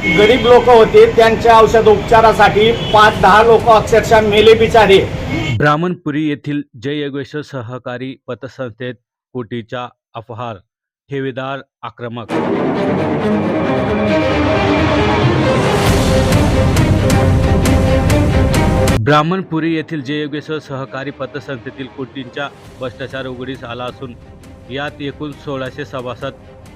गरीब लोक होते त्यांच्या औषधोपचारासाठी पाच दहा लोक अक्षरशः मेले बिचारे ब्राह्मणपुरी येथील जय योगेश्वर सहकारी पतसंस्थेत कोटीचा अपहार ठेवेदार आक्रमक. ब्राह्मणपुरी येथील जय योगेश्वर सहकारी पतसंस्थेतील कोटींचा भ्रष्टाचार उघडीस आला असून यात एकूण सोळाशे सभासद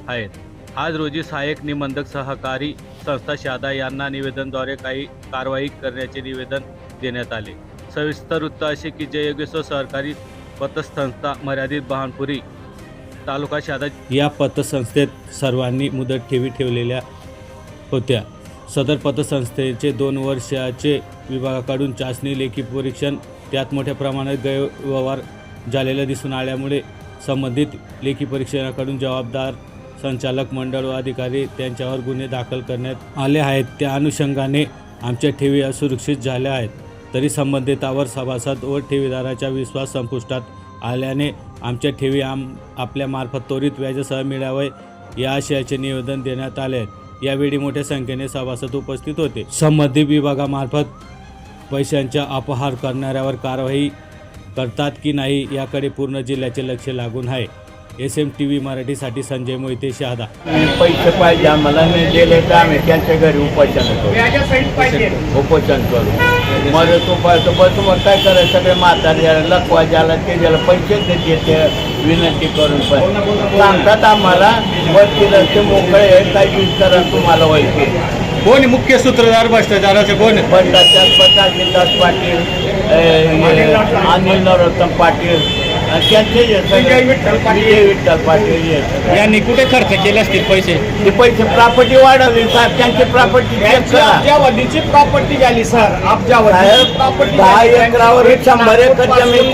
आहेत. आज रोजी सहाय्यक निबंधक सहकारी संस्था शादा यांना निवेदनद्वारे काही कारवाई करण्याचे निवेदन देण्यात आले. सविस्तर वृत्त असे की जय सहकारी पतसंस्था मर्यादित बहानपुरी तालुका शादा या पतसंस्थेत सर्वांनी मुदत ठेवी ठेवलेल्या होत्या. सदर पतसंस्थेचे दोन वर्षाचे विभागाकडून चाचणी लेखी परीक्षण त्यात मोठ्या प्रमाणात गैरव्यवहार झालेला दिसून आल्यामुळे संबंधित लेखी परीक्षणाकडून जबाबदार संचालक मंडळ व अधिकारी त्यांच्यावर गुन्हे दाखल करण्यात आले आहेत. त्या अनुषंगाने आमच्या ठेवी असुरक्षित झाल्या आहेत. तरी संबंधितावर सभासद व ठेवीदाराचा विश्वास संपुष्टात आल्याने आमच्या ठेवी आम आपल्यामार्फत त्वरित व्याजासह मिळावे या आशयाचे निवेदन देण्यात आले आहे. यावेळी मोठ्या संख्येने सभासद उपस्थित होते. संबंधित विभागामार्फत पैशांचा अपहार करणाऱ्यावर कारवाई करतात की नाही याकडे पूर्ण जिल्ह्याचे लक्ष लागून आहे. एस एम टी व्ही मराठीसाठी संजय मोहिते शहादा. पैसे पाहिजे आम्हाला नाही दिले तर आम्ही त्यांच्या घरी उपोषण करू. उपोषण करू. मग तो मग काय करायचं? सगळे म्हातारे लखवा ज्याला ते ज्याला पैसे देते ते विनंती करून पण. सांगतात आम्हाला वरती रस्ते मोकळे काही विचारा तुम्हाला व्हायचे कोण मुख्य सूत्रधार भ्रष्टाचाराचे कोण त्याच्यात प्रकाशदास पाटील अनिल नरोत्तम पाटील हे विठ्ठल पाटील. विजय विठ्ठल पाटील हे सगळे. यांनी कुठे खर्च केले असतील पैसे? ते पैसे प्रॉपर्टी वाढवली साहेब. त्यांची प्रॉपर्टी अब्जावधीची प्रॉपर्टी झाली सर. अब्जावधी प्रॉपर्टी दहा एकरावर शंभर एकर जमीन.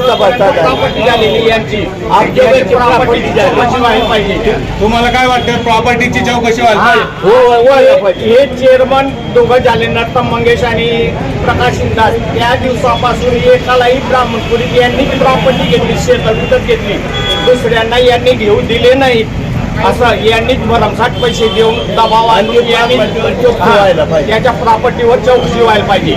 प्रॉपर्टी झालेली यांची. अब्जावधीची प्रॉपर्टी झाली. पाहिजे? तुम्हाला काय वाटतं? प्रॉपर्टीची चौकशी व्हायला हा, हो हो हे. चेअरमन दोघं झाले नर्तम मंगेश आणि प्रकाश दास त्या दिवसापासून एकालाही ब्राह्मणपुरी यांनी प्रॉपर्टी घेतली शेतं विकत घेतली. दुसऱ्यांना यांनी घेऊ दिले नाही. असं यांनीच भरमसाठ पैसे देऊन दबाव आणून यांनी. त्याच्या प्रॉपर्टीवर चौकशी व्हायला पाहिजे.